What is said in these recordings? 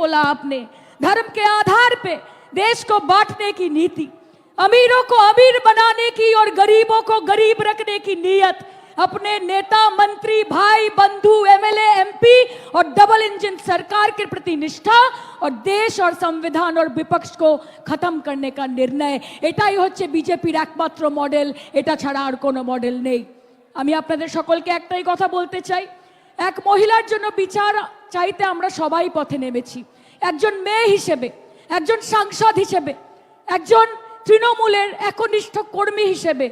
बोला आपने धर्म के आधार पे देश को बांटने की नीति अमीरों को अमीर बनाने की और गरीबों को गरीब रखने की नीयत अपने नेता मंत्री भाई बंधु एमएलए एमपी और डबल इंजन सरकार के प्रति निष्ठा और देश और संविधान और विपक्ष को खत्म करने का निर्णय এটাই হচ্ছে বিজেপির একমাত্র মডেল এটা ছাড়া আর কোনো মডেল নেই আমি আপনাদের সকলকে একটাই কথা বলতে চাই এক মহিলার জন্য বিচার চাইতে আমরা সবাই পথে নেমেছি। একজন মেয়ে হিসেবে, একজন সাংসদ হিসেবে, একজন তৃণমূলের একনিষ্ঠ কর্মী হিসেবে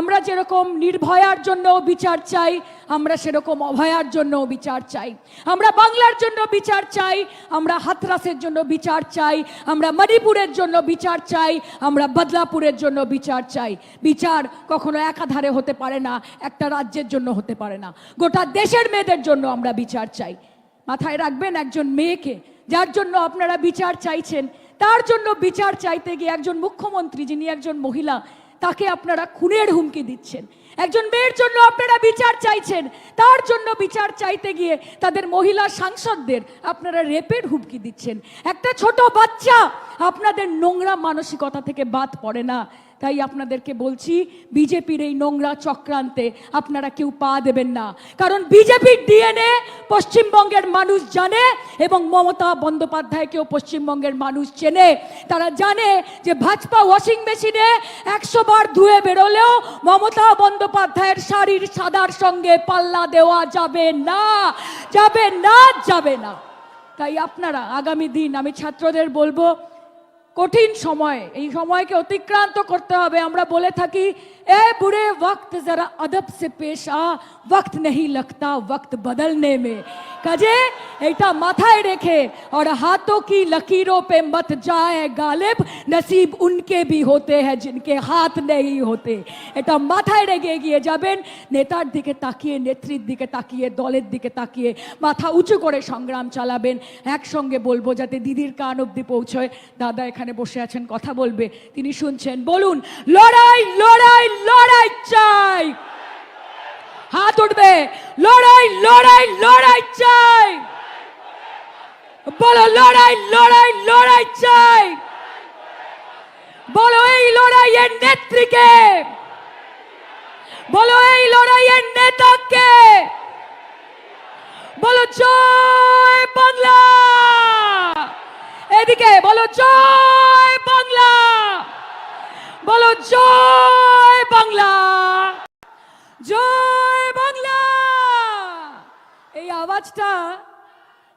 আমরা যেরকম নির্ভয়ার জন্য বিচার চাই, আমরা সেরকম অভয়ার জন্য বিচার চাই। আমরা বাংলার জন্য বিচার চাই, আমরা হাতরাসের জন্য বিচার চাই, আমরা মণিপুরের জন্য বিচার চাই, আমরা বদলাপুরের জন্য বিচার চাই। বিচার কখনো একাধারে হতে পারে না, একটা রাজ্যের জন্য হতে পারে না। গোটা দেশের মেয়েদের জন্য আমরা বিচার চাই। মাথায় রাখবেন একজন মেয়েকে, যার জন্য আপনারা বিচার চাইছেন, তার জন্য বিচার চাইতে গিয়ে একজন মুখ্যমন্ত্রী যিনি একজন মহিলা, তাকে আপনারা খুনের হুমকি দিচ্ছেন। একজন মেয়ের জন্য আপনারা বিচার চাইছেন, তার জন্য বিচার চাইতে গিয়ে তাদের মহিলা সাংসদদের আপনারা রেপের হুমকি দিচ্ছেন। একটা ছোট বাচ্চা আপনাদের নোংরা মানসিকতা থেকে বাদ পড়ে না। তাই আপনাদেরকে বলছি, বিজেপির এই নোংরা চক্রান্তে আপনারা কেউ পা দেবেন না। কারণ বিজেপির ডিএনএ পশ্চিমবঙ্গের মানুষ জানে এবং মমতা বন্দ্যোপাধ্যায়কেও পশ্চিমবঙ্গের মানুষ চেনে। তারা জানে যে ভাজপা ওয়াশিং মেশিনে একশো বার ধুয়ে বেরোলেও মমতা বন্দ্যোপাধ্যায়ের শাড়ির সাদার সঙ্গে পাল্লা দেওয়া যাবে না যাবে না যাবে না। তাই আপনারা আগামী দিন, আমি ছাত্রদের বলব কঠিন সময়, এই সময়কে অতিক্রান্ত করতে হবে। আমরা বলে থাকি, এ বুড়ে ওয়াক্ত যারা আদব সে পেশ আক্ত নেই লাগতা, ওয়াক্ত বদলনে মে। কাজে এটা মাথায় রেখে, আর হাতো কি লকিরো পে মত যায় গালেব, নসিব উনকে ভি হতে হ্যাঁ জিনকে হাত নেই হতে। এটা মাথায় রেখে এগিয়ে যাবেন, নেতার দিকে তাকিয়ে, নেত্রীর দিকে তাকিয়ে, দলের দিকে তাকিয়ে, মাথা উঁচু করে সংগ্রাম চালাবেন। একসঙ্গে বলব, যাতে দিদির কান অব্দি পৌঁছয়। দাদা এখানে বসে আছেন, কথা বলবে। তিনি শুনছেন, বলুন, লড়াই লড়াই লড়াই চাই। হাত উঠবে, লড়াই লড়াই লড়াই চাই। বলো, লড়াই লড়াই লড়াই চাই। বলো, এই লড়াইয়ের নেত্রীকে। বলো, এই লড়াইয়ের নেতাকে। বলো, জয় বাংলা। এদিকে, বলো জয় বাংলা। বলো জয় বাংলা। জয় বাংলা। এই আওয়াজটা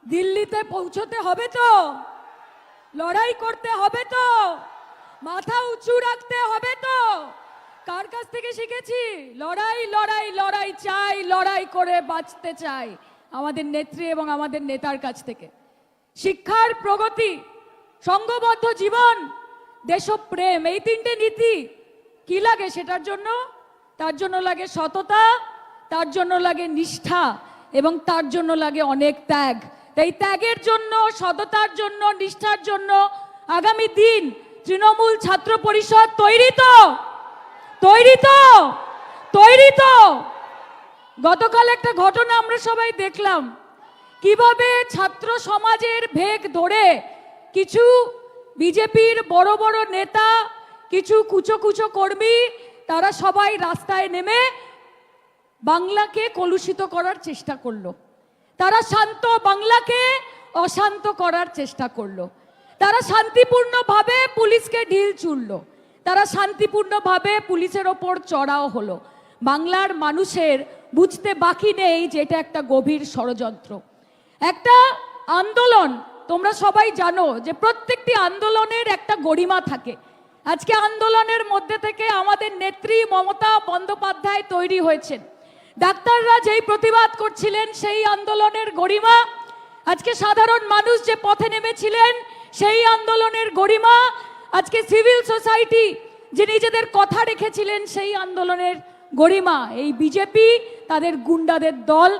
দিল্লিতে পৌঁছতে হবে তো? লড়াই করতে হবে তো? মাথা উঁচু রাখতে হবে তো? কার কাছ থেকে শিখেছি? লড়াই লড়াই লড়াই চাই, লড়াই করে বাঁচতে চাই। আমাদের নেত্রী এবং আমাদের নেতার কাছ থেকে। শিক্ষার প্রগতি সংঘবদ্ধ জীবন, দেশপ্রেম, এই তিনটে নীতি কি লাগে সেটার জন্য? তার জন্য লাগে সততা, তার জন্য লাগে নিষ্ঠা, এবং তার জন্য লাগে অনেক ত্যাগ। এই ত্যাগের জন্য, সততার জন্য, নিষ্ঠার জন্য আগামী দিন তৃণমূল ছাত্র পরিষদ তৈরি তো তৈরি তো তৈরি তো। গতকাল একটা ঘটনা আমরা সবাই দেখলাম। কীভাবে ছাত্র সমাজের ভেগ ধরে কিছু বিজেপির বড় বড় নেতা, কিছু কুচো কুচো কর্মী, তারা সবাই রাস্তায় নেমে বাংলাকে কলুষিত করার চেষ্টা করল। তারা শান্ত বাংলাকে অশান্ত করার চেষ্টা করল। তারা শান্তিপূর্ণভাবে পুলিশকে ঢিল চুড়ল তারা শান্তিপূর্ণভাবে পুলিশের ওপর চড়াও হলো। বাংলার মানুষের বুঝতে বাকি নেই যে এটা একটা গভীর ষড়যন্ত্র। একটা আন্দোলন তোমরা সবাই জানো যে প্রত্যেকটি আন্দোলনের একটা গরিমা থাকে। আজকে আন্দোলনের মধ্যে থেকে আমাদের নেত্রী মমতা বন্দ্যোপাধ্যায় তৈরি হয়েছেন। ডাক্তাররা যেই প্রতিবাদ করছিলেন সেই আন্দোলনের গরিমা আজকে সাধারণ মানুষ যে পথে নেমেছিলেন সেই আন্দোলনের গরিমা আজকে সিভিল সোসাইটি যে নিজেদের কথা রেখেছিলেন সেই আন্দোলনের গরিমা এই বিজেপি তাদের গুন্ডাদের দল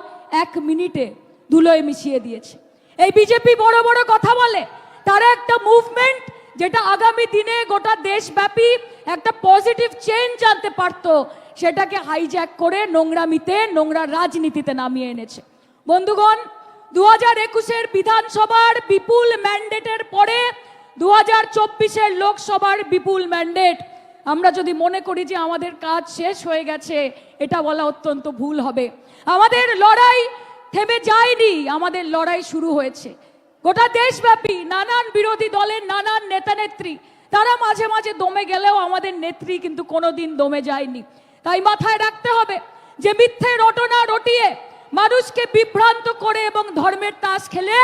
এক মিনিটে ধুলোয় মিশিয়ে দিয়েছে। এই বিজেপি বড় বড় কথা বলে। তারা একটা মুভমেন্ট যেটা আগামী দিনে গোটা দেশব্যাপী একটা পজিটিভ চেঞ্জ আনতে পারতো, সেটাকে হাইজ্যাক করে নোংরামিতে, নোংরা রাজনীতিতে নামিয়ে এনেছে। বন্ধুগণ দু হাজার একুশের বিধানসভার বিপুল ম্যান্ডেটের পরে দু হাজার চব্বিশের লোকসভার বিপুল ম্যান্ডেট আমরা যদি মনে করি যে আমাদের কাজ শেষ হয়ে গেছে, এটা বলা অত্যন্ত ভুল হবে। আমাদের লড়াই থেমে যায়নি আমাদের লড়াই শুরু হয়েছে। গোটা দেশব্যাপী নানান বিরোধী দলের নানান নেতা নেত্রী, তারা মাঝে মাঝে দমে গেলেও আমাদের নেত্রী কিন্তু কোনোদিন দমে যায়নি। তাই মাথায় রাখতে হবে যে মিথ্যে রটনা রটিয়ে মানুষকে বিভ্রান্ত করে এবং ধর্মের তাস খেলে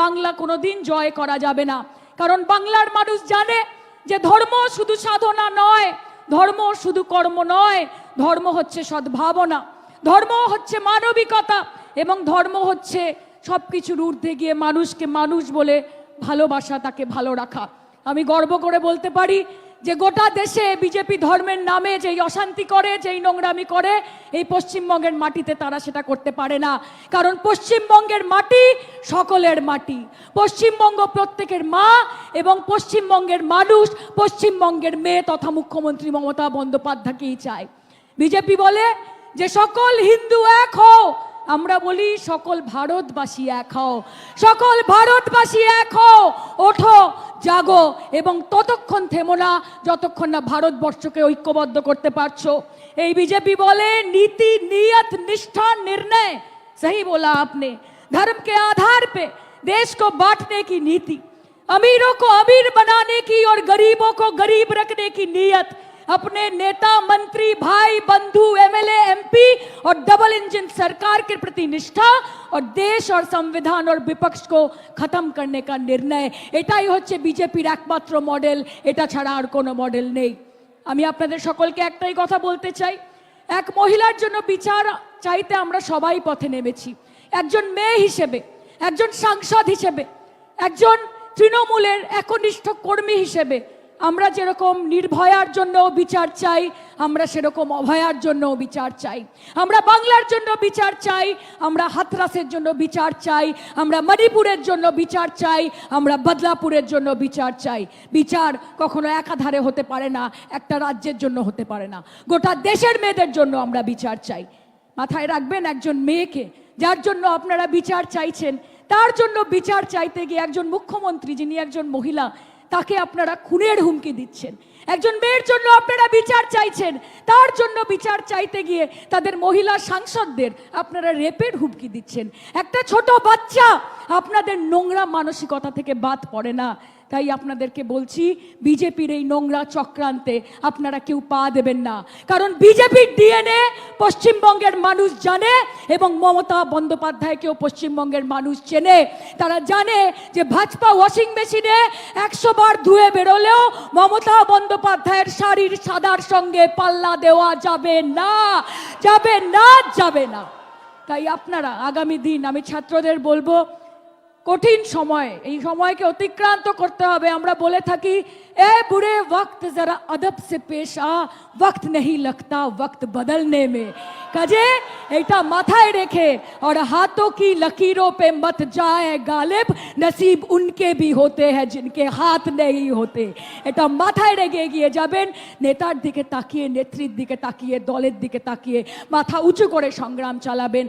বাংলা কোনোদিন জয় করা যাবে না। কারণ বাংলার মানুষ জানে যে ধর্ম শুধু সাধনা নয়, ধর্ম শুধু কর্ম নয়, ধর্ম হচ্ছে সদ্ভাবনা। ধর্ম হচ্ছে মানবিকতা এবং ধর্ম হচ্ছে সব কিছুর ঊর্ধ্বে গিয়ে মানুষকে মানুষ বলে ভালোবাসা তাকে ভালো রাখা। আমি গর্ব করে বলতে পারি যে গোটা দেশে বিজেপি ধর্মের নামে যেই অশান্তি করে, যেই নোংরামি করে, এই পশ্চিমবঙ্গের মাটিতে তারা সেটা করতে পারে না। কারণ পশ্চিমবঙ্গের মাটি সকলের মাটি। পশ্চিমবঙ্গ প্রত্যেকের মা এবং পশ্চিমবঙ্গের মানুষ, পশ্চিমবঙ্গের মেয়ে তথা মুখ্যমন্ত্রী মমতা বন্দ্যোপাধ্যায়কেই চায়। বিজেপি বলে যে সকল হিন্দু এক হও আমরা বলি, সকল ভারতবাসী এক হও। সকল ভারতবাসী এক হও। ওঠো, জাগো এবং ততক্ষণ থেমো না, যতক্ষণ না ভারতবর্ষকে ঐক্যবদ্ধ করতে পারছ। এই বিজেপি বলে, নীতি, নিয়ত, নিষ্ঠা, নির্ণয় সেই বলা আপনি। ধর্মকে আধার आधार দেশ देश को নীতি? की नीति अमीरों को अमीर बनाने কি और गरीबों को गरीब रखने अपने नेता मंत्री भाई बंधु एमएलए एमपी और डबल इंजन सरकार के प्रति निष्ठा और देश और संविधान और विपक्ष को खत्म करने का निर्णय এটাই হচ্ছে বিজেপির একমাত্র মডেল এটা ছাড়া আর কোনো মডেল নেই আমি আপনাদের সকলকে একটাই কথা বলতে চাই এক মহিলার জন্য বিচার চাইতে আমরা সবাই পথে নেমেছি একজন মেয়ে হিসেবে একজন সাংসদ হিসেবে একজন তৃণমূলের একনিষ্ঠ কর্মী হিসেবে আমরা যেরকম নির্ভয়ার জন্য বিচার চাই, আমরা সেরকম অভয়ার জন্য বিচার চাই। আমরা বাংলার জন্য বিচার চাই, আমরা হাতরাসের জন্য বিচার চাই, আমরা মণিপুরের জন্য বিচার চাই, আমরা বদলাপুরের জন্য বিচার চাই। বিচার কখনো একাধারে হতে পারে না, একটা রাজ্যের জন্য হতে পারে না। গোটা দেশের মেয়েদের জন্য আমরা বিচার চাই। মাথায় রাখবেন, একজন মেয়েকে, যার জন্য আপনারা বিচার চাইছেন, তার জন্য বিচার চাইতে গিয়ে একজন মুখ্যমন্ত্রী যিনি একজন মহিলা তাকে আপনারা খুনের হুমকি দিচ্ছেন। একজন মেয়ের জন্য আপনারা বিচার চাইছেন। তার জন্য বিচার চাইতে গিয়ে তাদের মহিলা সাংসদদের আপনারা রেপের হুমকি দিচ্ছেন। একটা ছোট বাচ্চা আপনাদের নোংরা মানসিকতা থেকে বাদ পড়ে না। তাই আপনাদেরকে বলছি, বিজেপির এই নোংরা চক্রান্তে আপনারা কেউ পা দেবেন না। কারণ বিজেপির ডিএনএ পশ্চিমবঙ্গের মানুষ জানে এবং মমতা বন্দ্যোপাধ্যায়কেও পশ্চিমবঙ্গের মানুষ চেনে। তারা জানে যে ভাজপা ওয়াশিং মেশিনে একশো বার ধুয়ে বেরোলেও মমতা বন্দ্যোপাধ্যায়ের শাড়ির সাদার সঙ্গে পাল্লা দেওয়া যাবে না যাবে না যাবে না। তাই আপনারা আগামী দিন, আমি ছাত্রদের বলব কঠিন সময়, এই সময়কে অতিক্রান্ত করতে হবে। আমরা বলে থাকি, এ বুড়ে ওয়াক্ত, যারা আদব সে পেশ আ নেই লাগতা, ওয়াক্ত বদলনে মে। কাজে এটা মাথায় রেখে, আর হাতো কি লকিরো পে মত যায় গালিব, নসিব উনকে ভি হতে জিনকে হাত নেই হতে। এটা মাথায় রেখে এগিয়ে যাবেন, নেতার দিকে তাকিয়ে, নেত্রীর দিকে তাকিয়ে, দলের দিকে তাকিয়ে, মাথা উঁচু করে সংগ্রাম চালাবেন।